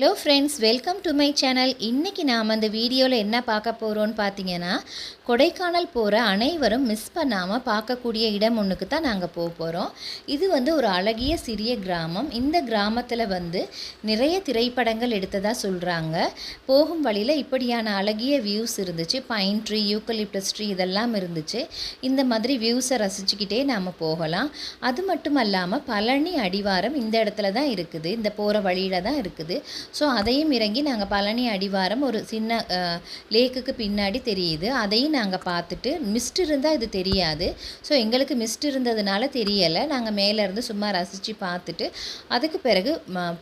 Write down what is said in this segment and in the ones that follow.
Hello friends welcome to my channel இன்றைக்கி நாம் அந்த வீடியோவில் என்ன பார்க்க போகிறோன்னு பார்த்தீங்கன்னா கொடைக்கானல் போகிற அனைவரும் மிஸ் பண்ணாமல் பார்க்கக்கூடிய இடம் ஒன்றுக்கு தான் நாங்கள் போக போகிறோம் இது வந்து ஒரு அழகிய சிறிய கிராமம். இந்த கிராமத்தில் வந்து நிறைய திரைப்படங்கள் எடுத்ததாக சொல்கிறாங்க போகும் வழியில் இப்படியான அழகிய வியூஸ் இருந்துச்சு. பைன் ட்ரீ யூக்கலிப்டஸ் ட்ரீ இதெல்லாம் இருந்துச்சு. இந்த மாதிரி வியூஸை ரசிச்சுக்கிட்டே நாம் போகலாம். அது மட்டும் அல்லாமல் பழனி அடிவாரம் இந்த இடத்துல தான் இருக்குது. இந்த போகிற வழியில் தான் இருக்குது. ஸோ அதையும் இறங்கி நாங்கள் பழனி அடிவாரம் ஒரு சின்ன லேக்குக்கு பின்னாடி தெரியுது. அதையும் நாங்கள் பார்த்துட்டு மிஸ்ட் இருந்தால் இது தெரியாது. ஸோ எங்களுக்கு மிஸ்ட் இருந்ததுனால தெரியலை. நாங்கள் மேலேருந்து சும்மா ரசித்து பார்த்துட்டு அதுக்கு பிறகு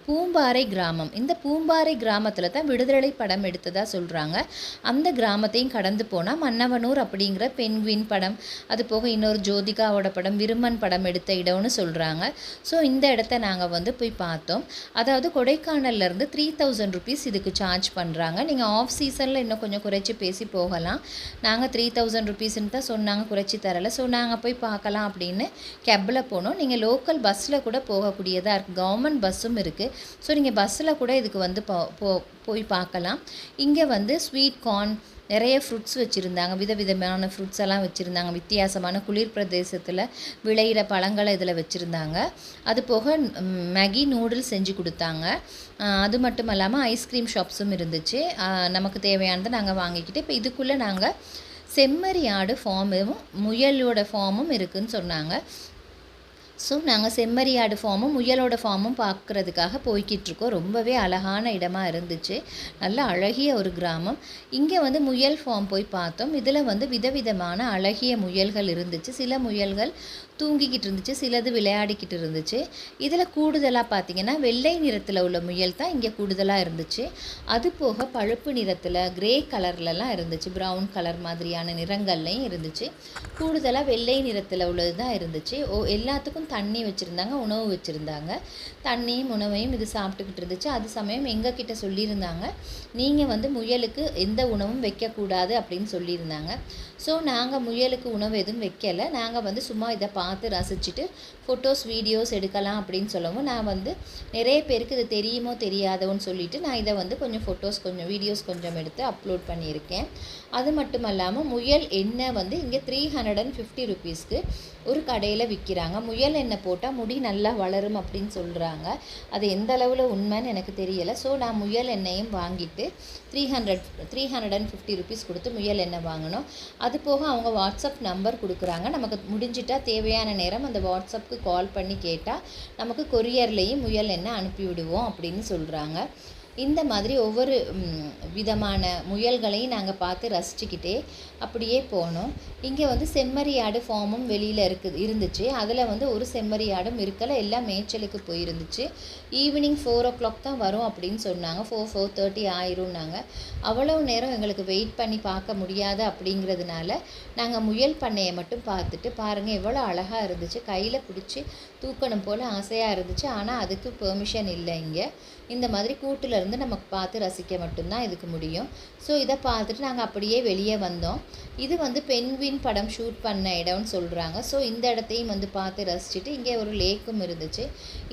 பூம்பாறை கிராமம். இந்த பூம்பாறை கிராமத்தில் தான் விடுதலை படம் எடுத்ததாக சொல்கிறாங்க அந்த கிராமத்தையும் கடந்து போனால் மன்னவனூர் அப்படிங்கிற பெண்குயின் படம் அது போக இன்னொரு ஜோதிகாவோட படம் விருமன் படம் எடுத்த இடம்னு சொல்கிறாங்க ஸோ இந்த இடத்த நாங்கள் வந்து போய் பார்த்தோம். அதாவது கொடைக்கானல்ல இருந்து த்ரீ தௌசண்ட் ருபீஸ் இதுக்கு சார்ஜ் பண்ணுறாங்க நீங்கள் ஆஃப் சீசனில் இன்னும் கொஞ்சம் குறைச்சி பேசி போகலாம். நாங்கள் த்ரீ தௌசண்ட் ருபீஸ்ன்னு தான் சொன்னாங்க குறைச்சி தரலை. ஸோ நாங்கள் போய் பார்க்கலாம் அப்படின்னு கேப்பில் போனோம். நீங்கள் லோக்கல் பஸ்ஸில் கூட போகக்கூடியதாக இருக்குது கவர்மெண்ட் பஸ்ஸும் இருக்குது ஸோ நீங்கள் பஸ்ஸில் கூட இதுக்கு வந்து போ- போய் பார்க்கலாம். இங்கே வந்து ஸ்வீட் கார்ன் நிறைய ஃப்ரூட்ஸ் வச்சுருந்தாங்க. விதவிதமான ஃப்ரூட்ஸ் எல்லாம் வச்சுருந்தாங்க. வித்தியாசமான குளிர் பிரதேசத்தில் விளையிற பழங்களை இதில் வச்சுருந்தாங்க. அது போக மேகி நூடுல்ஸ் செஞ்சு கொடுத்தாங்க. அது மட்டும் இல்லாமல் ஐஸ்கிரீம் ஷாப்ஸும் இருந்துச்சு. நமக்கு தேவையானதை நாங்கள் வாங்கிக்கிட்டு இப்போ இதுக்குள்ளே நாங்கள் செம்மறி ஆடு ஃபார்மும் முயலோட ஃபார்மும் இருக்குதுன்னு சொன்னாங்க. ஸோ நாங்கள் செம்மறியாடு ஃபார்மும் முயலோட ஃபார்மும் பார்க்குறதுக்காக போய்கிட்டு இருக்கோம் ரொம்பவே அழகான இடமா இருந்துச்சு. நல்ல அழகிய ஒரு கிராமம். இங்கே வந்து முயல் ஃபார்ம் போய் பார்த்தோம். இதில் வந்து விதவிதமான அழகிய முயல்கள் இருந்துச்சு. சில முயல்கள் தூங்கிக்கிட்டு இருந்துச்சு சிலது விளையாடிக்கிட்டு இருந்துச்சு இதில் கூடுதலாக பார்த்தீங்கன்னா வெள்ளை நிறத்தில் உள்ள முயல் தான் இங்கே கூடுதலாக இருந்துச்சு. அது போக பழுப்பு நிறத்தில் கிரே கலர்லலாம் இருந்துச்சு. ப்ரௌன் கலர் மாதிரியான நிறங்கள்லையும் இருந்துச்சு. கூடுதலாக வெள்ளை நிறத்தில் உள்ளது தான் இருந்துச்சு. ஓ எல்லாத்துக்கும் தண்ணி வச்சுருந்தாங்க உணவு வச்சுருந்தாங்க. தண்ணியும் உணவையும் இது சாப்பிட்டுக்கிட்டு இருந்துச்சு. அது சமயம் எங்கள் கிட்ட சொல்லியிருந்தாங்க. நீங்கள் வந்து முயலுக்கு எந்த உணவும் வைக்கக்கூடாது அப்படின்னு சொல்லியிருந்தாங்க. ஸோ நாங்கள் முயலுக்கு உணவு எதுவும் வைக்கலை. நாங்கள் வந்து சும்மா இதை பார்த்து ரசிச்சுட்டு ஃபோட்டோஸ் வீடியோஸ் எடுக்கலாம் அப்படின்னு சொல்லவும் நான் வந்து நிறைய பேருக்கு இது தெரியுமோ தெரியாதோன்னு சொல்லிவிட்டு நான் இதை வந்து கொஞ்சம் ஃபோட்டோஸ் கொஞ்சம் வீடியோஸ் கொஞ்சம் எடுத்து அப்லோட் பண்ணியிருக்கேன். அது மட்டும் இல்லாமல் முயல் எண்ணெய் வந்து இங்கே த்ரீ ஹண்ட்ரட் அண்ட் ஃபிஃப்டி ருபீஸ்க்கு ஒரு கடையில் விற்கிறாங்க முயல் எண்ணெய் போட்டால் முடி நல்லா வளரும் அப்படின்னு சொல்கிறாங்க அது எந்த அளவில் உண்மைன்னு எனக்கு தெரியலை. ஸோ நான் முயல் எண்ணெயும் வாங்கிட்டு three hundred three hundred and fifty rupees கொடுத்து முயல் எண்ணெய் வாங்கினோம். அது போக அவங்க வாட்ஸ்அப் நம்பர் கொடுக்குறாங்க. நமக்கு முடிஞ்சிட்டா தேவையான நேரம் அந்த வாட்ஸ்அப்புக்கு கால் பண்ணி கேட்டால் நமக்கு கொரியர்லேயும் முயல் எண்ணெய் அனுப்பி விடுவோம் அப்படின்னு சொல்கிறாங்க இந்த மாதிரி ஒவ்வொரு விதமான முயல்களையும் நாங்கள் பார்த்து ரசிச்சுக்கிட்டே அப்படியே போனோம். இங்கே வந்து செம்மறியாடு ஃபார்மும் வெளியில் இருக்குது இருந்துச்சு. அதில் வந்து ஒரு செம்மறி ஆடும் இருக்கலை எல்லாம் மேய்ச்சலுக்கு போயிருந்துச்சு. ஈவினிங் ஃபோர் ஓ கிளாக் தான் வரும் அப்படின்னு சொன்னாங்க. ஃபோர் ஃபோர் தேர்ட்டி ஆயிரும்னாங்க. அவ்வளவு நேரம் எங்களுக்கு வெயிட் பண்ணி பார்க்க முடியாது அப்படிங்கிறதுனால நாங்கள் முயல் பண்ணையை மட்டும் பார்த்துட்டு பாருங்கள் எவ்வளோ அழகாக இருந்துச்சு. கையில் பிடிச்சி தூக்கணும் போல் ஆசையாக இருந்துச்சு. ஆனால் அதுக்கு பெர்மிஷன் இல்லை இங்கே. இந்த மாதிரி கூட்டிலருந்து நமக்கு பார்த்து ரசிக்க மட்டும்தான் இதுக்கு முடியும். ஸோ இதை பார்த்துட்டு நாங்கள் அப்படியே வெளியே வந்தோம். இது வந்து பென்வின் படம் ஷூட் பண்ண இடம்னு சொல்கிறாங்க ஸோ இந்த இடத்தையும் வந்து பார்த்து ரசிச்சுட்டு இங்கே ஒரு லேக்கும் இருந்துச்சு.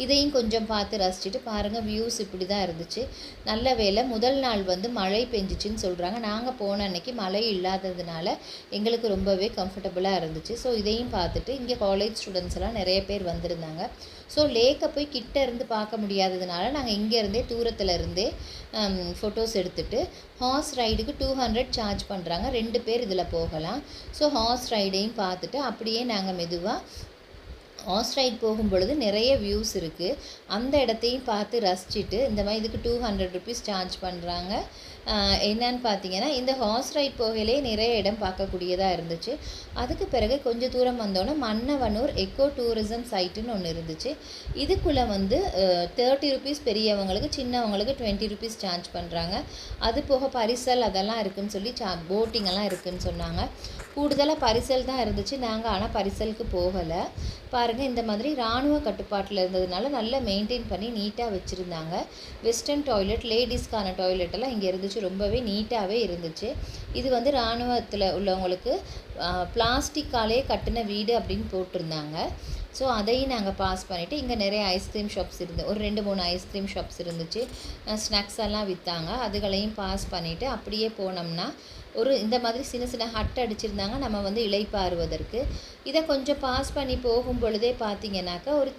இதையும் கொஞ்சம் பார்த்து ரசிச்சுட்டு பாருங்கள் வியூஸ் இப்படி தான் இருந்துச்சு. நல்ல வேளை முதல் நாள் வந்து மழை பெஞ்சிச்சின்னு சொல்கிறாங்க நாங்கள் போன அன்னைக்கு மழை இல்லாததுனால எங்களுக்கு ரொம்பவே கம்ஃபர்டபுளாக இருந்துச்சு. ஸோ இதையும் பார்த்துட்டு இங்கே காலேஜ் ஸ்டூடெண்ட்ஸ் எல்லாம் நிறைய பேர் வந்திருந்தாங்க. ஸோ லேக்கை போய் கிட்ட இருந்து பார்க்க முடியாததுனால நாங்கள் இங்கே இருந்தே தூரத்தில் இருந்தே ஃபோட்டோஸ் எடுத்துகிட்டு ஹார்ஸ் ரைடுக்கு டூ ஹண்ட்ரட் சார்ஜ் பண்ணுறாங்க ரெண்டு பேர் இதில் போகலாம். ஸோ ஹார்ஸ் ரைடையும் பார்த்துட்டு அப்படியே நாங்கள் மெதுவாக ஹார்ஸ் ரைட் போகும் பொழுது நிறைய வியூஸ் இருக்குது அந்த இடத்தையும் பார்த்து ரசிச்சுட்டு இந்த மாதிரி இதுக்கு டூ ஹண்ட்ரட் ருபீஸ் சார்ஜ் பண்ணுறாங்க என்னன்னு பார்த்தீங்கன்னா இந்த ஹார்ஸ் ரைட் போகையிலே நிறைய இடம் பார்க்கக்கூடியதாக இருந்துச்சு. அதுக்கு பிறகு கொஞ்சம் தூரம் வந்தோன்னே மன்னவனூர் எக்கோ டூரிசம் சைட்டுன்னு ஒன்று இருந்துச்சு. இதுக்குள்ளே வந்து தேர்ட்டி ருபீஸ் பெரியவங்களுக்கு சின்னவங்களுக்கு டுவெண்ட்டி ருபீஸ் சார்ஜ் பண்ணுறாங்க அது போக பரிசல் அதெல்லாம் இருக்குதுன்னு சொல்லி சா போட்டிங் எல்லாம் சொன்னாங்க. கூடுதலாக பரிசல் தான் இருந்துச்சு. நாங்கள் ஆனால் பரிசலுக்கு போகலை. பாருங்கள் இந்த மாதிரி இராணுவ கட்டுப்பாட்டில் இருந்ததுனால நல்லா மெயின்டைன் பண்ணி நீட்டாக வச்சுருந்தாங்க. வெஸ்டர்ன் டாய்லெட் லேடிஸ்க்கான டாய்லெட் எல்லாம் இங்கே இருந்துச்சு. ரொம்பவே நீட்டாகவே இருந்துச்சு. இது வந்து இராணுவத்தில் உள்ளவங்களுக்கு பிளாஸ்டிக்காலே கட்டின வீடு அப்படின்னு போட்டிருந்தாங்க. ஸோ அதையும் நாங்கள் பாஸ் பண்ணிவிட்டு இங்கே நிறைய ஐஸ்கிரீம் ஷாப்ஸ் இருந்து ஒரு ரெண்டு மூணு ஐஸ்கிரீம் ஷாப்ஸ் இருந்துச்சு. ஸ்நாக்ஸ் எல்லாம் விற்றாங்க அதுகளையும் பாஸ் பண்ணிவிட்டு அப்படியே போனோம்னா ஒரு இந்த மாதிரி சின்ன சின்ன ஹட் அடிச்சிருந்தாங்க. நம்ம வந்து இளைப்பாறுவதற்கு இதை கொஞ்சம் பாஸ் பண்ணி போகும் பொழுதே பார்த்தீங்கன்னாக்கா ஒரு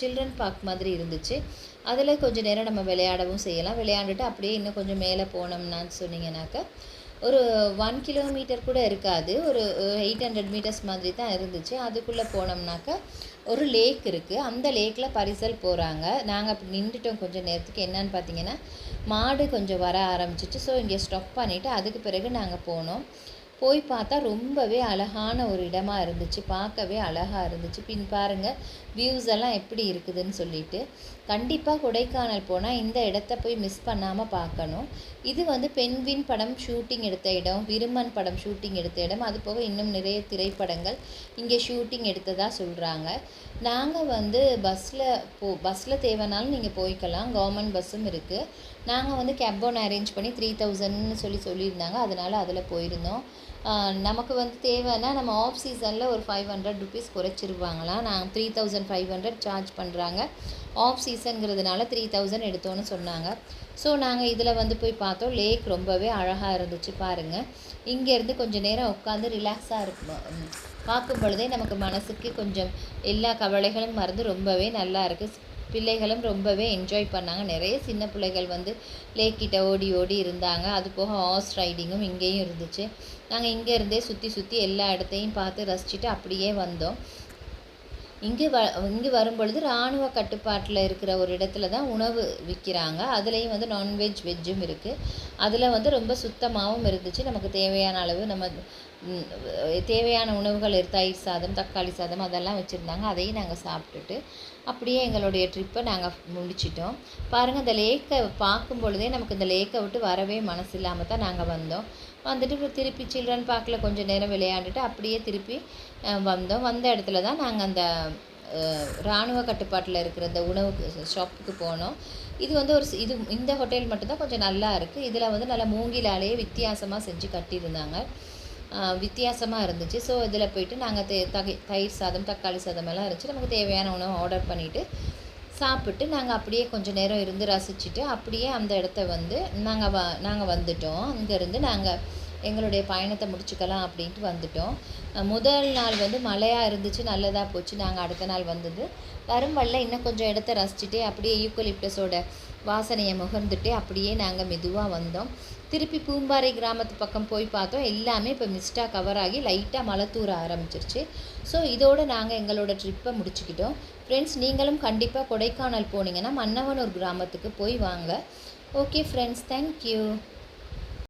சில்ட்ரன் பார்க் மாதிரி இருந்துச்சு. அதில் கொஞ்சம் நேரம் நம்ம விளையாடவும் செய்யலாம். விளையாண்டுட்டு அப்படியே இன்னும் கொஞ்சம் மேலே போனோம்னான்னு சொன்னீங்கன்னாக்கா ஒரு ஒன் கிலோமீட்டர் கூட இருக்காது. ஒரு எயிட் ஹண்ட்ரட் மீட்டர்ஸ் மாதிரி தான் இருந்துச்சு. அதுக்குள்ளே போனோம்னாக்கா ஒரு லேக் இருக்குது அந்த லேக்கில் பரிசல் போகிறாங்க நாங்கள் அப்படி நின்றுட்டோம் கொஞ்சம் நேரத்துக்கு. என்னன்னு பார்த்தீங்கன்னா மாடு கொஞ்சம் வர ஆரம்பிச்சிச்சு. ஸோ இங்கே ஸ்டாப் பண்ணிவிட்டு அதுக்கு பிறகு நாங்கள் போனோம். போய் பார்த்தா ரொம்பவே அழகான ஒரு இடமா இருந்துச்சு. பார்க்கவே அழகாக இருந்துச்சு. பின் பாருங்கள் வியூஸ் எல்லாம் எப்படி இருக்குதுன்னு சொல்லிட்டு. கண்டிப்பாக கொடைக்கானல் போனால் இந்த இடத்த போய் மிஸ் பண்ணாமல் பார்க்கணும். இது வந்து பெண்வின் படம் ஷூட்டிங் எடுத்த இடம் விருமன் படம் ஷூட்டிங் எடுத்த இடம். அது போக இன்னும் நிறைய திரைப்படங்கள் இங்கே ஷூட்டிங் எடுத்ததாக சொல்கிறாங்க நாங்கள் வந்து பஸ்ஸில் போ பஸ்ஸில் தேவைனாலும் நீங்கள் போய்க்கலாம். கவர்மெண்ட் பஸ்ஸும் இருக்குது நாங்கள் வந்து கேப் ஒன்று அரேஞ்ச் பண்ணி த்ரீ தௌசண்ட்னு சொல்லி சொல்லியிருந்தாங்க. அதனால் அதில் போயிருந்தோம். நமக்கு வந்து தேவைன்னா நம்ம ஆஃப் சீசனில் ஒரு ஃபைவ் ஹண்ட்ரட் ருபீஸ் குறைச்சிருவாங்களாம். நான் three thousand five hundred charge பண்ணுறாங்க ஆஃப் சீசனுங்கிறதுனால த்ரீ தௌசண்ட் எடுத்தோன்னு சொன்னாங்க. ஸோ நாங்கள் இதில் வந்து போய் பார்த்தோம். லேக் ரொம்பவே அழகாக இருந்துச்சு பாருங்கள் இங்கேருந்து கொஞ்சம் நேரம் உட்காந்து ரிலாக்ஸாக இருக்கும் பார்க்கும் பொழுதே நமக்கு மனசுக்கு கொஞ்சம் எல்லா கவலைகளும் மறந்து ரொம்பவே நல்லா இருக்குது பிள்ளைகளும் ரொம்பவே என்ஜாய் பண்ணாங்க. நிறைய சின்ன பிள்ளைகள் வந்து லேக்கிட்ட ஓடி ஓடி இருந்தாங்க. அது போக ஹார்ஸ் ரைடிங்கும் இங்கேயும் இருந்துச்சு. நாங்கள் இங்கே இருந்தே சுற்றி சுற்றி எல்லா இடத்தையும் பார்த்து ரசிச்சுட்டு அப்படியே வந்தோம். இங்கே வ இங்கே வரும்பொழுது இராணுவ கட்டுப்பாட்டில் இருக்கிற ஒரு இடத்துல தான் உணவு விற்கிறாங்க அதுலேயும் வந்து நான்வெஜ் வெஜ்ஜும் இருக்குது அதில் வந்து ரொம்ப சுத்தமாகவும் இருந்துச்சு. நமக்கு தேவையான அளவு நம்ம தேவையான உணவுகள் தயிர் சாதம் தக்காளி சாதம் அதெல்லாம் வச்சுருந்தாங்க. அதையும் நாங்கள் சாப்பிட்டுட்டு அப்படியே எங்களுடைய ட்ரிப்பை நாங்கள் முடிச்சிட்டோம். பாருங்கள் இந்த லேக்கை பார்க்கும் பொழுதே நமக்கு இந்த லேக்கை விட்டு வரவே மனசு இல்லாமல் தான் நாங்கள் வந்தோம். வந்துட்டு திருப்பி சில்ட்ரன் பார்க்கில் கொஞ்சம் நேரம் விளையாண்டுட்டு அப்படியே திருப்பி வந்தோம். வந்த இடத்துல தான் நாங்கள் அந்த இராணுவ கட்டுப்பாட்டில் இருக்கிற இந்த உணவு ஷாப்புக்கு போனோம். இது வந்து ஒரு இது இந்த ஹோட்டல் மட்டும்தான் கொஞ்சம் நல்லா இருக்குது இதில் வந்து நல்லா மூங்கிலாலேயே வித்தியாசமாக செஞ்சு கட்டியிருந்தாங்க. வித்தியாசமாக இருந்துச்சு. ஸோ இதில் போயிட்டு நாங்கள் தே தகை தயிர் சாதம் தக்காளி சாதம் எல்லாம் இருந்துச்சு. நமக்கு தேவையான உணவு ஆர்டர் பண்ணிவிட்டு சாப்பிட்டு நாங்கள் அப்படியே கொஞ்சம் நேரம் இருந்து ரசிச்சுட்டு அப்படியே அந்த இடத்த வந்து நாங்கள் வ நாங்கள் வந்துட்டோம். அங்கேருந்து நாங்கள் எங்களுடைய பயணத்தை முடிச்சுக்கலாம் அப்படின்ட்டு வந்துட்டோம். முதல் நாள் வந்து மழையாக இருந்துச்சு நல்லதாக போச்சு. நாங்கள் அடுத்த நாள் வந்தது. வரும் வழில இன்னும் கொஞ்சம் இடத்த ரசிச்சுட்டே அப்படியே யூக்கலிப்டஸோட வாசனையை முகர்ந்துட்டு அப்படியே நாங்கள் மெதுவாக வந்தோம். திருப்பி பூம்பாறை கிராமத்து பக்கம் போய் பார்த்தோம். எல்லாமே இப்போ மிஸ்டாக கவர் ஆகி லைட்டாக மழை தூர ஆரம்பிச்சிருச்சு. ஸோ இதோடு நாங்கள் எங்களோட ட்ரிப்பை முடிச்சுக்கிட்டோம். ஃப்ரெண்ட்ஸ் நீங்களும் கண்டிப்பாக கொடைக்கானல் போனீங்கன்னா மன்னவனூர் கிராமத்துக்கு போய் வாங்க. Okay friends thank you